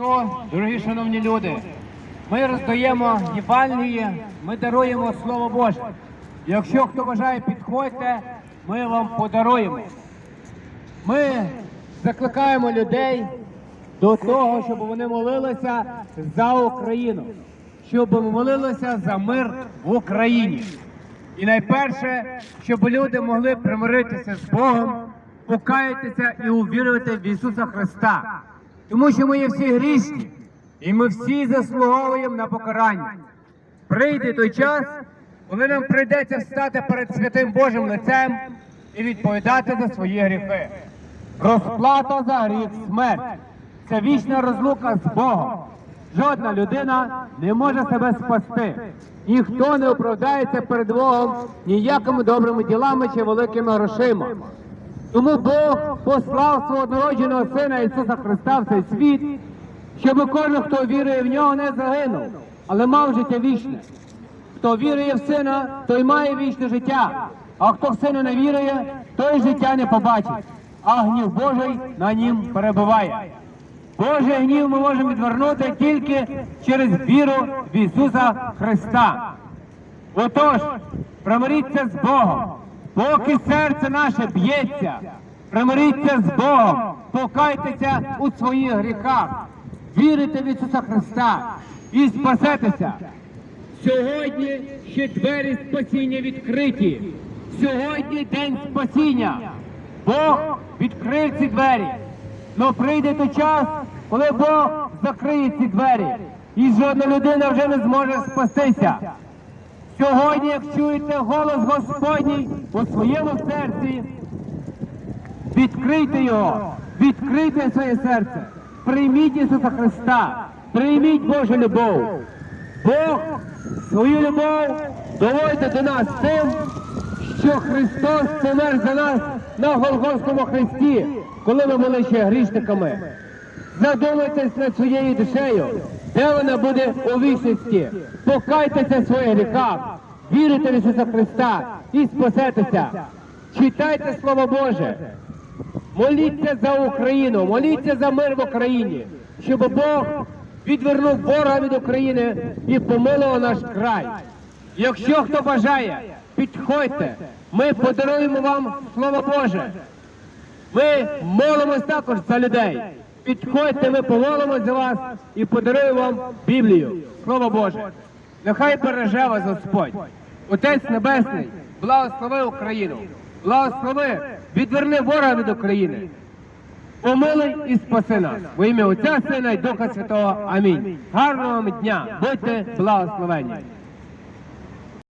То, дорогі шановні люди, ми роздаємо Євангеліє, ми даруємо Слово Боже. Якщо хто бажає, підходьте, ми вам подаруємо. Ми закликаємо людей до того, щоб вони молилися за Україну, щоб молилися за мир в Україні. І найперше, щоб люди могли примиритися з Богом, покаятися і увірувати в Ісуса Христа. Тому що ми є всі грішні, і ми всі заслуговуємо на покарання. Прийде той час, коли нам прийдеться встати перед святим Божим лицем і відповідати за свої гріхи. Розплата за гріх смерть. Це вічна розлука з Богом. Жодна людина не може себе спасти. Ніхто не оправдається перед Богом ніякими добрими ділами чи великими грошима. Тому Бог послав свого народженого сина Ісуса Христа в цей світ, щоб кожен, хто вірує в нього, не загинув, але мав життя вічне. Хто вірує в сина, той має вічне життя. А хто в сина не вірує, той життя не побачить. А гнів Божий на нім перебуває. Божий гнів ми можемо відвернути тільки через віру в Ісуса Христа. Отож, примиріться з Богом, поки серце наше б'ється, примиріться з Богом, покайтеся у своїх гріхах, вірите в Ісуса Христа і спасетеся. Сьогодні ще двері спасіння відкриті. Сьогодні день спасіння. Бог відкрив ці двері. Но прийде той час, коли Бог закриє ці двері, і жодна людина вже не зможе спастися. Сьогодні, як чуєте голос Господній у своєму серці, відкрийте його, відкрийте своє серце, прийміть Ісуса Христа, прийміть Божу любов. Бог свою любов доводить до нас тим, що Христос помер за нас на Голгофському хресті, коли ми були ще грішниками. Задумайтесь над своєю душею, де вона буде у вічності. Покайтеся в своїх гріхах, вірите в Ісуса Христа і спасетеся. Читайте Слово Боже. Моліться за Україну, моліться за мир в Україні, щоб Бог відвернув ворога від України і помилував наш край. Якщо хто бажає, підходьте, ми подаруємо вам Слово Боже. Ми молимось також за людей. Підходьте, ми помолимось за вас і подаруємо вам Біблію. Слово Боже. Нехай береже вас Господь. Отець Небесний, благослови Україну. Благослови, відверни ворога від України. Помилуй і спаси нас. Во ім'я Отця, Сина і Духа Святого. Амінь. Гарного вам дня. Будьте благословені.